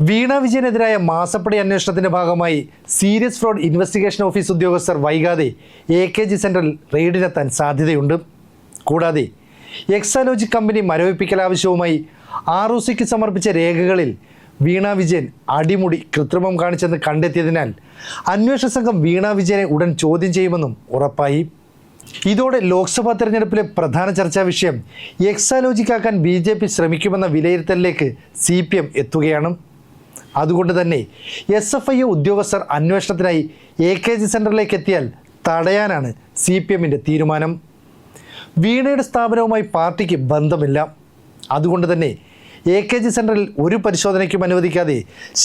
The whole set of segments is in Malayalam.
വീണ വിജയനെതിരായ മാസപ്പടി അന്വേഷണത്തിന്റെ ഭാഗമായി സീരിയസ് ഫ്രോഡ് ഇൻവെസ്റ്റിഗേഷൻ ഓഫീസ് ഉദ്യോഗസ്ഥർ വൈകാതെ എ കെ ജി സെൻട്രൽ റെയ്ഡിനെത്താൻ സാധ്യതയുണ്ട്. കൂടാതെ എക്സാലോജി കമ്പനി മരവിപ്പിക്കൽ ആവശ്യവുമായി ആർ ഒ സിക്ക് സമർപ്പിച്ച രേഖകളിൽ വീണ വിജയൻ അടിമുടി കൃത്രിമം കാണിച്ചെന്ന് കണ്ടെത്തിയതിനാൽ അന്വേഷണ സംഘം വീണ വിജയനെ ഉടൻ ചോദ്യം ചെയ്യുമെന്നും ഉറപ്പായി. ഇതോടെ ലോക്സഭാ തെരഞ്ഞെടുപ്പിലെ പ്രധാന ചർച്ചാ വിഷയം എക്സാലോജിക്കാക്കാൻ ബി ജെ പി ശ്രമിക്കുമെന്ന വിലയിരുത്തലിലേക്ക് സി പി എം എത്തുകയാണ്. അതുകൊണ്ട് തന്നെ എസ് എഫ് ഐ ഉദ്യോഗസ്ഥർ അന്വേഷണത്തിനായി എ കെ ജി സെന്ററിലേക്ക് എത്തിയാൽ തടയാനാണ് സി പി എമ്മിന്റെ തീരുമാനം. വീണയുടെ സ്ഥാപനവുമായി പാർട്ടിക്ക് ബന്ധമില്ല. അതുകൊണ്ട് തന്നെ എ കെ ജി സെന്ററിൽ ഒരു പരിശോധനയ്ക്കും അനുവദിക്കാതെ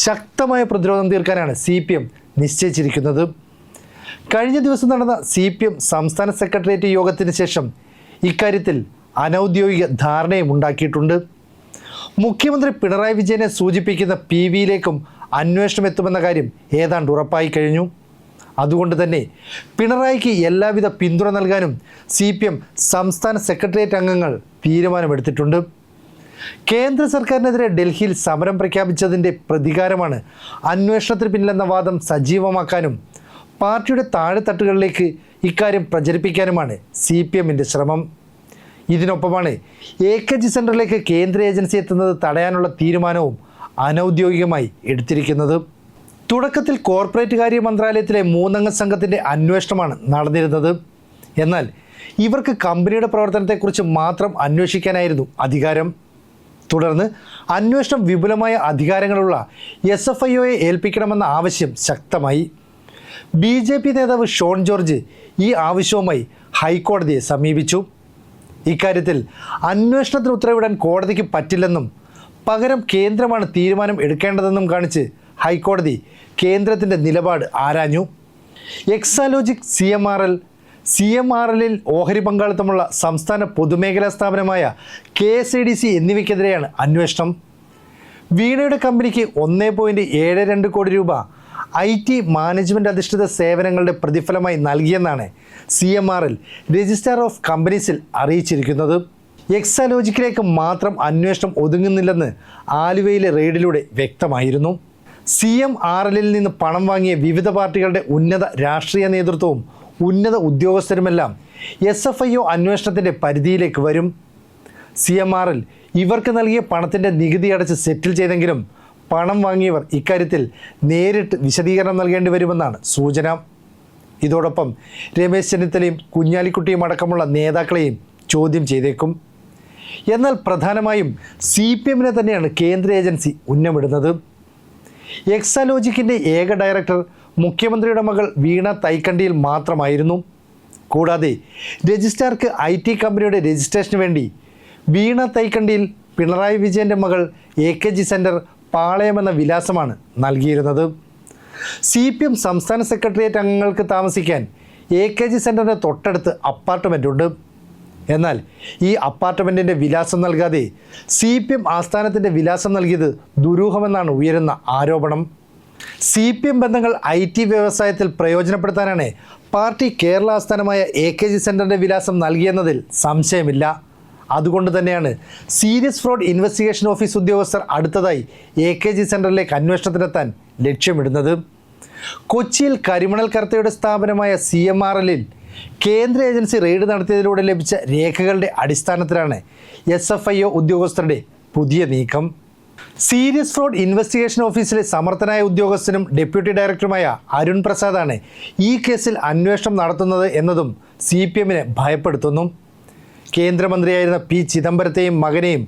ശക്തമായ പ്രതിരോധം തീർക്കാനാണ് സി പി എം നിശ്ചയിച്ചിരിക്കുന്നത്. കഴിഞ്ഞ ദിവസം നടന്ന സി പി എം സംസ്ഥാന സെക്രട്ടേറിയറ്റ് യോഗത്തിന് ശേഷം ഇക്കാര്യത്തിൽ അനൗദ്യോഗിക ധാരണയും ഉണ്ടാക്കിയിട്ടുണ്ട്. മുഖ്യമന്ത്രി പിണറായി വിജയനെ സൂചിപ്പിക്കുന്ന പി വിയിലേക്കും അന്വേഷണം എത്തുമെന്ന കാര്യം ഏതാണ്ട് ഉറപ്പായി കഴിഞ്ഞു. അതുകൊണ്ട് തന്നെ പിണറായിക്ക് എല്ലാവിധ പിന്തുണ നൽകാനും സി പി എം സംസ്ഥാന സെക്രട്ടേറിയറ്റ് അംഗങ്ങൾ തീരുമാനമെടുത്തിട്ടുണ്ട്. കേന്ദ്ര സർക്കാരിനെതിരെ ഡൽഹിയിൽ സമരം പ്രഖ്യാപിച്ചതിന്റെ പ്രതികാരമാണ് അന്വേഷണത്തിന് പിന്നിലെന്ന വാദം സജീവമാക്കാനും പാർട്ടിയുടെ താഴെത്തട്ടുകളിലേക്ക് ഇക്കാര്യം പ്രചരിപ്പിക്കാനുമാണ് സി പി എമ്മിന്റെ ശ്രമം. ഇതിനൊപ്പമാണ് എ കെ ജി സെന്ററിലേക്ക് കേന്ദ്ര ഏജൻസി എത്തുന്നത് തടയാനുള്ള തീരുമാനവും അനൗദ്യോഗികമായി എടുത്തിരിക്കുന്നത്. തുടക്കത്തിൽ കോർപ്പറേറ്റ് കാര്യ മന്ത്രാലയത്തിലെ മൂന്നംഗ സംഘത്തിന്റെ അന്വേഷണമാണ് നടന്നിരുന്നത്. എന്നാൽ ഇവർക്ക് കമ്പനിയുടെ പ്രവർത്തനത്തെക്കുറിച്ച് മാത്രം അന്വേഷിക്കാനായിരുന്നു അധികാരം. തുടർന്ന് അന്വേഷണം വിപുലമായ അധികാരങ്ങളുള്ള എസ് എഫ് ഐ ഒയെ ഏൽപ്പിക്കണമെന്ന ആവശ്യം ശക്തമായി. ബി ജെ പി നേതാവ് ഷോൺ ജോർജ് ഈ ആവശ്യവുമായി ഹൈക്കോടതിയെ സമീപിച്ചു. ഇക്കാര്യത്തിൽ അന്വേഷണത്തിന് ഉത്തരവിടാൻ കോടതിക്ക് പറ്റില്ലെന്നും പകരം കേന്ദ്രമാണ് തീരുമാനം എടുക്കേണ്ടതെന്നും കാണിച്ച് ഹൈക്കോടതി കേന്ദ്രത്തിന്റെ നിലപാട് ആരാഞ്ഞു? Exalogic C M R L C M R എല്ലിൽ ഓഹരി പങ്കാളിത്തമുള്ള സംസ്ഥാന പൊതുമേഖലാ സ്ഥാപനമായ K S I D C എന്നിവയ്ക്കെതിരെയാണ് അന്വേഷണം. വീണയുടെ കമ്പനിക്ക് ഒന്നേ പോയിന്റ് ഏഴ് രണ്ട് കോടി രൂപ ഐ ടി മാനേജ്മെന്റ് അധിഷ്ഠിത സേവനങ്ങളുടെ പ്രതിഫലമായി നൽകിയെന്നാണ് സി എം ആറിൽ രജിസ്ട്രാർ ഓഫ് കമ്പനീസിൽ അറിയിച്ചിരിക്കുന്നത്. എക്സാലോജിക്കിലേക്ക് മാത്രം അന്വേഷണം ഒതുങ്ങുന്നില്ലെന്ന് ആലുവയിലെ റെയ്ഡിലൂടെ വ്യക്തമായിരുന്നു. സി എം ആർ എല്ലിൽ നിന്ന് പണം വാങ്ങിയ വിവിധ പാർട്ടികളുടെ ഉന്നത രാഷ്ട്രീയ നേതൃത്വവും ഉന്നത ഉദ്യോഗസ്ഥരുമെല്ലാം എസ് എഫ് ഐ ഒ അന്വേഷണത്തിന്റെ പരിധിയിലേക്ക് വരും. സി എം ആറിൽ ഇവർക്ക് നൽകിയ പണത്തിന്റെ നികുതി അടച്ച് സെറ്റിൽ ചെയ്തെങ്കിലും പണം വാങ്ങിയവർ ഇക്കാര്യത്തിൽ നേരിട്ട് വിശദീകരണം നൽകേണ്ടി വരുമെന്നാണ് സൂചന. ഇതോടൊപ്പം രമേശ് ചെന്നിത്തലയും കുഞ്ഞാലിക്കുട്ടിയും അടക്കമുള്ള നേതാക്കളെയും ചോദ്യം ചെയ്തേക്കും. എന്നാൽ പ്രധാനമായും സി പി എമ്മിനെ തന്നെയാണ് കേന്ദ്ര ഏജൻസി ഉന്നമിടുന്നത്. എക്സാലോജിക്കിന്റെ ഏക ഡയറക്ടർ മുഖ്യമന്ത്രിയുടെ മകൾ വീണ തൈക്കണ്ടിയിൽ മാത്രമായിരുന്നു. കൂടാതെ രജിസ്ട്രാർക്ക് ഐ ടി കമ്പനിയുടെ രജിസ്ട്രേഷന് വേണ്ടി വീണ തൈക്കണ്ടിയിൽ പിണറായി വിജയന്റെ മകൾ A K G centre Palayam എന്ന വിലാസമാണ് നൽകിയിരുന്നത്. സി പി എം സംസ്ഥാന സെക്രട്ടേറിയറ്റ് അംഗങ്ങൾക്ക് താമസിക്കാൻ എ കെ ജി സെന്ററിന്റെ തൊട്ടടുത്ത് അപ്പാർട്ട്മെന്റ് ഉണ്ട് എന്നാൽ ഈ അപ്പാർട്ട്മെന്റിന്റെ വിലാസം നൽകാതെ സി പി എം ആസ്ഥാനത്തിന്റെ വിലാസം നൽകിയത് ദുരൂഹമെന്നാണ് ഉയരുന്ന ആരോപണം. സി പി എം ബന്ധങ്ങൾ ഐ ടി വ്യവസായത്തിൽ പ്രയോജനപ്പെടുത്താനാണ് പാർട്ടി കേരള ആസ്ഥാനമായ എ കെ ജി സെന്ററിന്റെ വിലാസം നൽകിയെന്നതിൽ സംശയമില്ല. അതുകൊണ്ട് തന്നെയാണ് സീരിയസ് ഫ്രോഡ് ഇൻവെസ്റ്റിഗേഷൻ ഓഫീസ് ഉദ്യോഗസ്ഥർ അടുത്തതായി എ കെ ജി സെന്ററിലേക്ക് അന്വേഷണത്തിനെത്താൻ ലക്ഷ്യമിടുന്നത്. കൊച്ചിയിൽ കരിമണൽ കർത്തയുടെ സ്ഥാപനമായ സി എം ആർ എല്ലിൽ കേന്ദ്ര ഏജൻസി റെയ്ഡ് നടത്തിയതിലൂടെ ലഭിച്ച രേഖകളുടെ അടിസ്ഥാനത്തിലാണ് എസ് എഫ് ഐ ഒ ഉദ്യോഗസ്ഥരുടെ പുതിയ നീക്കം. സീരിയസ് ഫ്രോഡ് ഇൻവെസ്റ്റിഗേഷൻ ഓഫീസിലെ സമർത്ഥനായ ഉദ്യോഗസ്ഥനും ഡെപ്യൂട്ടി ഡയറക്ടറുമായ അരുൺ പ്രസാദാണ് ഈ കേസിൽ അന്വേഷണം നടത്തുന്നത് എന്നതും സി പി എമ്മിനെ ഭയപ്പെടുത്തുന്നു. കേന്ദ്രമന്ത്രിയായിരുന്ന പി ചിദംബരത്തെയും മകനെയും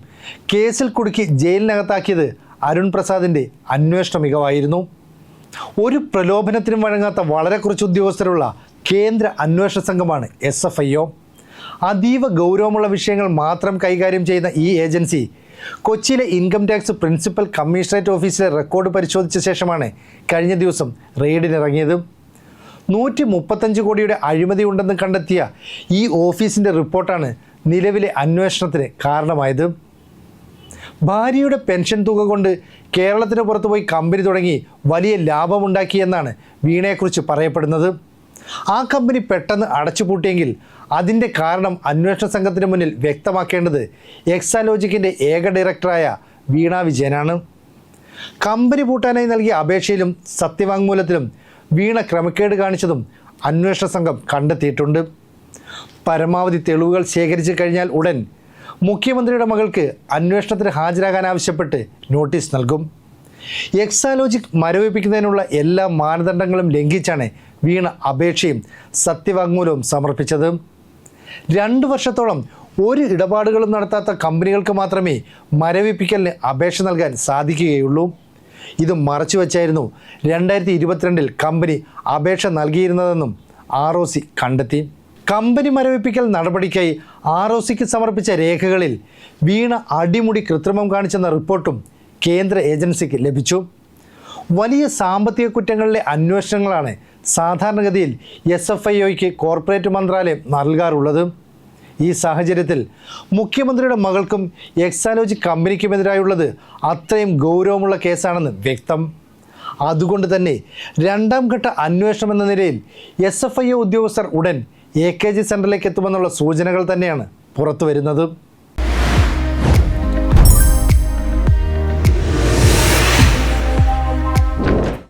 കേസിൽ കുടുക്കി ജയിലിനകത്താക്കിയത് അരുൺ പ്രസാദിന്റെ അന്വേഷണ മികവായിരുന്നു. ഒരു പ്രലോഭനത്തിനും വഴങ്ങാത്ത വളരെ കുറച്ച് ഉദ്യോഗസ്ഥരുള്ള കേന്ദ്ര അന്വേഷണ സംഘമാണ് എസ് എഫ് ഐ ഒ. അതീവ ഗൗരവമുള്ള വിഷയങ്ങൾ മാത്രം കൈകാര്യം ചെയ്യുന്ന ഈ ഏജൻസി കൊച്ചിയിലെ ഇൻകം ടാക്സ് പ്രിൻസിപ്പൽ കമ്മീഷണറേറ്റ് ഓഫീസിലെ റെക്കോർഡ് പരിശോധിച്ച ശേഷമാണ് കഴിഞ്ഞ ദിവസം റെയ്ഡിനിറങ്ങിയത് നൂറ്റി മുപ്പത്തഞ്ച് കോടിയുടെ അഴിമതി ഉണ്ടെന്ന് കണ്ടെത്തിയ ഈ ഓഫീസിന്റെ റിപ്പോർട്ടാണ് നിലവിലെ അന്വേഷണത്തിന് കാരണമായത്. ഭാര്യയുടെ പെൻഷൻ തുക കൊണ്ട് കേരളത്തിന് പുറത്ത് പോയി കമ്പനി തുടങ്ങി വലിയ ലാഭമുണ്ടാക്കിയെന്നാണ് വീണയെക്കുറിച്ച് പറയപ്പെടുന്നത്. ആ കമ്പനി പെട്ടെന്ന് അടച്ചുപൂട്ടിയെങ്കിൽ അതിന്റെ കാരണം അന്വേഷണ സംഘത്തിന് മുന്നിൽ വ്യക്തമാക്കേണ്ടത് എക്സാലോജിക്കിന്റെ ഏക ഡയറക്ടറായ വീണ വിജയനാണ്. കമ്പനി പൂട്ടാനായി നൽകിയ അപേക്ഷയിലും സത്യവാങ്മൂലത്തിലും വീണ ക്രമക്കേട് കാണിച്ചതും അന്വേഷണ സംഘം കണ്ടെത്തിയിട്ടുണ്ട്. പരമാവധി തെളിവുകൾ ശേഖരിച്ചു കഴിഞ്ഞാൽ ഉടൻ മുഖ്യമന്ത്രിയുടെ മകൾക്ക് അന്വേഷണത്തിന് ഹാജരാകാൻ ആവശ്യപ്പെട്ട് നോട്ടീസ് നൽകും. എക്സാലോജിക് മരവിപ്പിക്കുന്നതിനുള്ള എല്ലാ മാനദണ്ഡങ്ങളും ലംഘിച്ചാണ് വീണ അപേക്ഷയും സത്യവാങ്മൂലവും സമർപ്പിച്ചത്. രണ്ട് വർഷത്തോളം ഒരു ഇടപാടുകളും നടത്താത്ത കമ്പനികൾക്ക് മാത്രമേ മരവിപ്പിക്കലിന് അപേക്ഷ നൽകാൻ സാധിക്കുകയുള്ളൂ. ഇത് മറച്ചു വച്ചായിരുന്നു രണ്ടായിരത്തി ഇരുപത്തിരണ്ടിൽ കമ്പനി അപേക്ഷ നൽകിയിരുന്നതെന്നും ആർ കണ്ടെത്തി. കമ്പനി മരവിപ്പിക്കൽ നടപടിക്കായി ആർ ഒ സിക്ക് സമർപ്പിച്ച രേഖകളിൽ വീണ അടിമുടി കൃത്രിമം കാണിച്ചെന്ന റിപ്പോർട്ടും കേന്ദ്ര ഏജൻസിക്ക് ലഭിച്ചു. വലിയ സാമ്പത്തിക കുറ്റങ്ങളിലെ അന്വേഷണങ്ങളാണ് സാധാരണഗതിയിൽ എസ് എഫ് ഐ ഒയ്ക്ക് കോർപ്പറേറ്റ് മന്ത്രാലയം നൽകാറുള്ളത്. ഈ സാഹചര്യത്തിൽ മുഖ്യമന്ത്രിയുടെ മകൾക്കും എക്സാലോജി കമ്പനിക്കുമെതിരായുള്ളത് അത്രയും ഗൗരവമുള്ള കേസാണെന്ന് വ്യക്തം. അതുകൊണ്ട് തന്നെ രണ്ടാം ഘട്ട അന്വേഷണം എന്ന നിലയിൽ എസ് എഫ് ഐ ഉദ്യോഗസ്ഥർ ഉടൻ എ കെ ജി സെന്ററിലേക്ക് എത്തുമെന്നുള്ള സൂചനകൾ തന്നെയാണ് പുറത്തു വരുന്നത്.